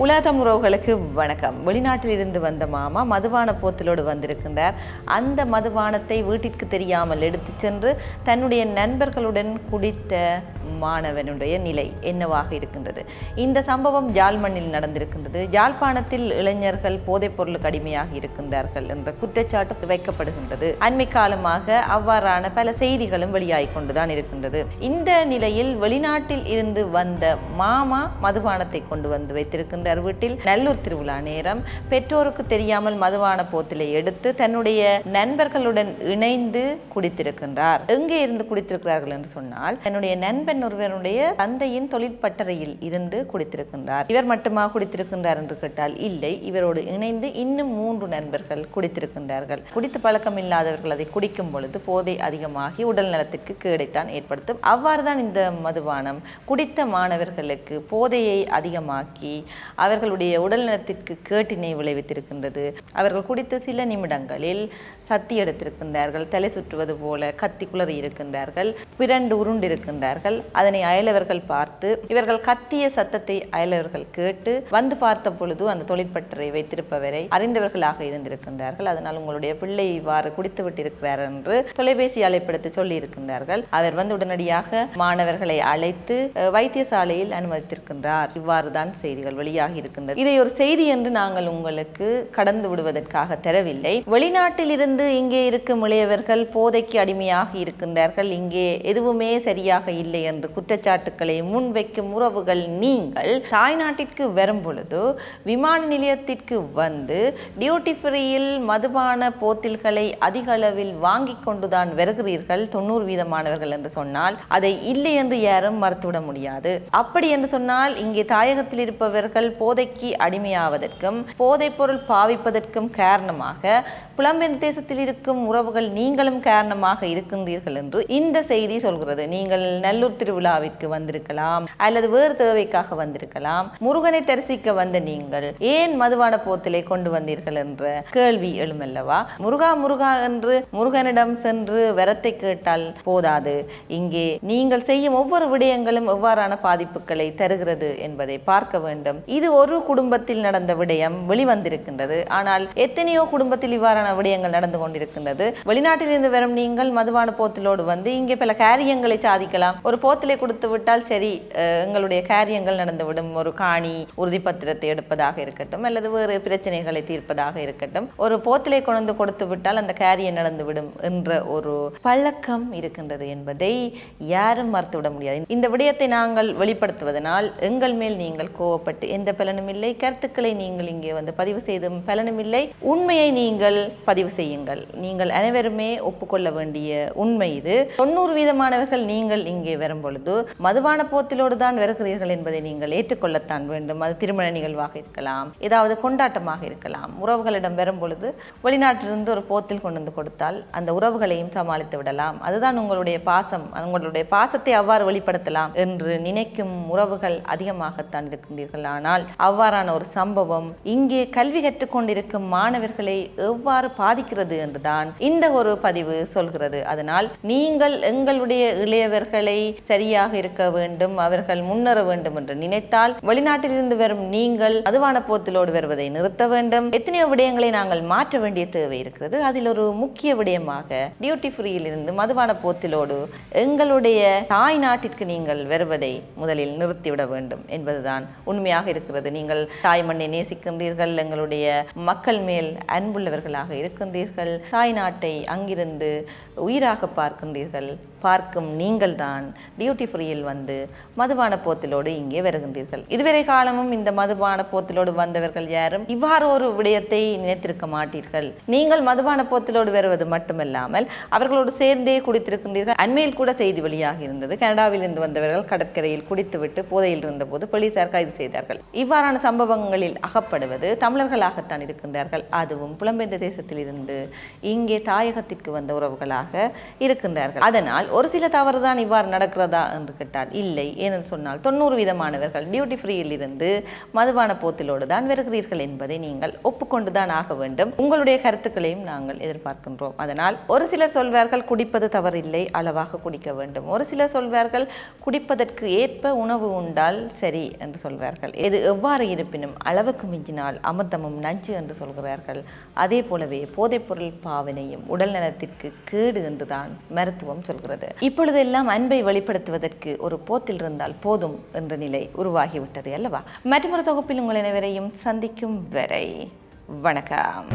உலகம் உறவுகளுக்கு வணக்கம். வெளிநாட்டில் இருந்து வந்த மாமா மதுபான போத்தலோடு வந்திருக்கின்றார். அந்த மதுபானத்தை வீட்டிற்கு தெரியாமல் எடுத்துச் சென்று தன்னுடைய நண்பர்களுடன் குடித்த மாணவனுடைய நிலை என்னவாக இருக்கின்றது? இந்த சம்பவம் ஜாழ்மண்ணில் நடந்திருக்கின்றது. ஜாழ்ப்பாணத்தில் இளைஞர்கள் போதைப் பொருளுக்கு அடிமையாக இருக்கின்றார்கள் என்ற குற்றச்சாட்டு வைக்கப்படுகின்றது. அண்மை காலமாக அவ்வாறான பல செய்திகளும் வெளியாகிக் கொண்டுதான் இருக்கின்றது. இந்த நிலையில் வெளிநாட்டில் இருந்து வந்த மாமா மதுபானத்தை கொண்டு வந்து வைத்திருக்கின்றார். வீட்டில் நல்லூர் திருவிழா நேரம். பெற்றோருக்கு தெரியாமல் மதுபான போத்திலை எடுத்து தன்னுடைய நண்பர்களுடன் இணைந்து குடித்திருக்கின்றார். எங்கே இருந்து குடித்திருக்கிறார்கள் என்று சொன்னால் தன்னுடைய நண்பன் ஒருவருடைய தந்தையின் தொழிற்பட்டறையில் இருந்து குடித்திருக்கின்றார். இவர் மட்டுமா குடித்திருக்கின்றார் என்று கேட்டால் இல்லை. இவரோடு இணைந்து இன்னும் மூன்று நண்பர்கள் குடித்திருக்கின்றார்கள். குடித்து பழக்கம் இல்லாதவர்கள் அதை குடிக்கும் பொழுது போதை அதிகமாகி உடல் நலத்திற்கு கேடைத்தான் ஏற்படுத்தும். அவ்வாறுதான் இந்த மதுபானம் குடித்த மாணவர்களுக்கு போதையை அதிகமாக்கி அவர்களுடைய உடல் நலத்திற்கு கேட்டினை விளைவித்திருக்கின்றது. அவர்கள் குடித்த சில நிமிடங்களில் சத்தி எடுத்திருக்கின்றார்கள் தலை சுற்றுவது போல கத்தி குளறி இருக்கின்றார்கள் பிறண்டு உருண்டிருக்கின்றார்கள். அதனை அயலவர்கள் பார்த்து இவர்கள் கத்திய சத்தத்தை அயலவர்கள் கேட்டு வந்து பார்த்த பொழுது அந்த தொழிற்பட்டறை வைத்திருப்பவரை அறிந்தவர்களாக இருந்திருக்கின்றார்கள். அதனால் உங்களுடைய பிள்ளை இவ்வாறு குடித்து விட்டிருக்கிறார் என்று தொலைபேசி அழைப்படுத்தி சொல்லி இருக்கின்றார்கள் அவர் வந்து உடனடியாக மாணவர்களை அழைத்து வைத்தியசாலையில் அனுமதித்திருக்கின்றார். இவ்வாறுதான் செய்திகள் வெளியாக இருக்கின்றது. இதை ஒரு செய்தி என்று நாங்கள் உங்களுக்கு கடந்து விடுவதற்காக தரவில்லை. வெளிநாட்டில் இருந்து இங்கே இருக்கும் இளையவர்கள் போதைக்கு அடிமையாக இருக்கின்றார்கள். இங்கே எதுவுமே சரியாக இல்லை என்று குற்றச்சாட்டுக்களை முன்வைக்கும் உறவுகள் நீங்கள் தாய்நாட்டிற்கு வரும் பொழுது விமான நிலையத்திற்கு வந்து டியூட்டி ஃப்ரீயில் மதுபான போத்தில்களை அதிக அளவில் வாங்கி கொண்டுதான் வருகிறீர்கள். தொண்ணூறு வீதமானவர்கள் என்று சொன்னால் அதை இல்லை என்று யாரும் மறுத்துவிட முடியாது. அப்படி என்று சொன்னால் இங்கே தாயகத்தில் இருப்பவர்கள் போதைக்கு அடிமையாவதற்கும் போதைப்பொருள் பாவிப்பதற்கும் காரணமாக புலம்பெயர் தேசத்தில் இருக்கும் உறவுகள் நீங்களும் காரணமாக இருக்கின்றீர்கள் என்று இந்த செய்தி சொல்கிறது. நீங்கள் நல்லூர் திருவிழாவிற்கு வந்திருக்கலாம் அல்லது வேறு தேவைக்காக வந்திருக்கலாம் முருகனை தரிசிக்க வந்த நீங்கள் ஏன் மதுவான போத்திலை கொண்டு வந்தீர்கள் என்ற கேள்வி எழுமல்லவா? முருகா முருகா என்று முருகனிடம் சென்று வரத்தை கேட்டால் போதாது. இங்கே நீங்கள் செய்யும் ஒவ்வொரு விடயங்களும் எவ்வாறான பாதிப்புகளை தருகிறது என்பதை பார்க்க வேண்டும். இது ஒரு குடும்பத்தில் நடந்த விடயம் வெளிவந்திருக்கின்றது. ஆனால் எத்தனையோ குடும்பத்தில் இவ்வாறான விடயங்கள் நடந்து கொண்டிருக்கின்றது. வெளிநாட்டிலிருந்து வரும் நீங்கள் மதுபான போத்திலோடு வந்து இங்கே பல காரியங்களை சாதிக்கலாம். ஒரு போத்திலை கொடுத்து விட்டால் சரி எங்களுடைய காரியங்கள் நடந்துவிடும். ஒரு காணி உறுதிப்பத்திரத்தை எடுப்பதாக இருக்கட்டும் அல்லது வேறு பிரச்சனைகளை தீர்ப்பதாக இருக்கட்டும். ஒரு போத்திலை கொண்டு கொடுத்து விட்டால் அந்த காரியம் நடந்துவிடும் என்ற ஒரு பழக்கம் இருக்கின்றது என்பதை யாரும் மறுத்துவிட முடியாது. இந்த விடயத்தை நாங்கள் வெளிப்படுத்துவதனால் எங்கள் மேல் நீங்கள் கோவப்பட்டு எந்த பலனும் இல்லை. கருத்துக்களை நீங்கள் இங்கே வந்து பதிவு செய்தும் பலனும் இல்லை. உண்மையை நீங்கள் பதிவு செய்யுங்கள். நீங்கள் அனைவருமே ஒப்புக்கொள்ள வேண்டிய உண்மை இது. தொண்ணூறு வீதமானவர்கள் நீங்கள் இங்கே வரும் பொழுது மதுவான போத்திலோடு தான் வருகிறீர்கள் என்பதை நீங்கள் ஏற்றுக்கொள்ளத்தான் வேண்டும். அது திருமண நிகழ்வாக இருக்கலாம் ஏதாவது கொண்டாட்டமாக இருக்கலாம். உறவுகளிடம் வரும் பொழுது வெளிநாட்டிலிருந்து ஒரு போத்தில் கொண்டு வந்து கொடுத்தால் அந்த உறவுகளையும் சமாளித்து விடலாம். அதுதான் உங்களுடைய பாசம். உங்களுடைய பாசத்தை அவ்வாறு வெளிப்படுத்தலாம் என்று நினைக்கும் உறவுகள் அதிகமாகத்தான் இருக்கின்றீர்கள். ஆனால் அவ்வாறான ஒரு சம்பவம் இங்கே கல்வி கற்றுக்கொண்டிருக்கும் மாணவர்களை எவ்வாறு பாதிக்கிறது என்றுதான் இந்த ஒரு பதிவு சொல்கிறது. அதனால் நீங்கள் எங்களுடைய இளையவர்களை சரியாக இருக்க வேண்டும் அவர்கள் முன்னேற வேண்டும் என்று நினைத்தால் வெளிநாட்டிலிருந்து வரும் நீங்கள் அதுவான போத்திலோடு வருவதை நிறுத்த வேண்டும். எத்தனையோ விடயங்களை நாங்கள் மாற்ற வேண்டிய தேவை இருக்கிறது. அதில் ஒரு முக்கிய விடயமாக டியூட்டி ஃப்ரீயில் இருந்து போத்திலோடு எங்களுடைய தாய் நாட்டிற்கு நீங்கள் வருவதை முதலில் நிறுத்திவிட வேண்டும் என்பதுதான் உண்மையாக இருக்கிறது. இருக்கிறது நீங்கள் தாய் மண்ணை நேசிக்கின்றீர்கள் எங்களுடைய மக்கள் மேல் அன்புள்ளவர்களாக இருக்கின்றீர்கள். தாய் நாட்டை அங்கிருந்து உயிராக பார்க்கின்றீர்கள். பார்க்கும் நீங்கள் தான் டியூட்டி ஃப்ரீயில் வந்து மதுபான போத்திலோடு இங்கே வருகின்றீர்கள். இதுவரை காலமும் இந்த மதுபான போத்திலோடு வந்தவர்கள் யாரும் இவ்வாறு ஒரு விடயத்தை நினைத்திருக்க மாட்டீர்கள். நீங்கள் மதுபான போத்திலோடு வருவது மட்டுமல்லாமல் அவர்களோடு சேர்ந்தே குடித்திருக்கின்றீர்கள். அண்மையில் கூட செய்தி வெளியாக இருந்தது. கனடாவில் இருந்து வந்தவர்கள் கடற்கரையில் குடித்துவிட்டு போதையில் இருந்தபோது போலீசார் கைது செய்தார்கள். இவ்வாறான சம்பவங்களில் அகப்படுவது தமிழர்களாகத்தான் இருக்கின்றார்கள். அதுவும் புலம்பெயர்ந்த தேசத்திலிருந்து இங்கே தாயகத்திற்கு வந்த உறவுகளாக இருக்கின்றார்கள். அதனால் ஒரு சில தவறு தான் இவ்வாறு நடக்கிறதா என்று கேட்டால் இல்லை ஏனென்று சொன்னால் தொண்ணூறு வீதமானவர்கள் டியூட்டி ஃப்ரீயில் இருந்து மதுபான போத்திலோடு தான் வருகிறீர்கள் என்பதை நீங்கள் ஒப்புக்கொண்டு தான் ஆக வேண்டும். உங்களுடைய கருத்துக்களையும் நாங்கள் எதிர்பார்க்கின்றோம். அதனால் ஒரு சிலர் சொல்வார்கள் குடிப்பது தவறில்லை அளவாக குடிக்க வேண்டும். ஒரு சிலர் சொல்வார்கள் குடிப்பதற்கு ஏற்ப உணவு உண்டால் சரி என்று சொல்வார்கள். எது எவ்வாறு இருப்பினும் அளவுக்கு மிஞ்சினால் அமிர்தமும் நஞ்சு என்று சொல்கிறார்கள். அதே போலவே போதைப்பொருள் பாவனையும் உடல் நலத்திற்கு கேடு என்றுதான் மருத்துவம் சொல்கிறது. இப்பொழுதெல்லாம் அன்பை வெளிப்படுத்துவதற்கு ஒரு போத்தில் இருந்தால் போதும் என்ற நிலை உருவாகிவிட்டது அல்லவா? மற்றொரு தொகுப்பில் உங்கள் அனைவரையும் சந்திக்கும் வரை வணக்கம்.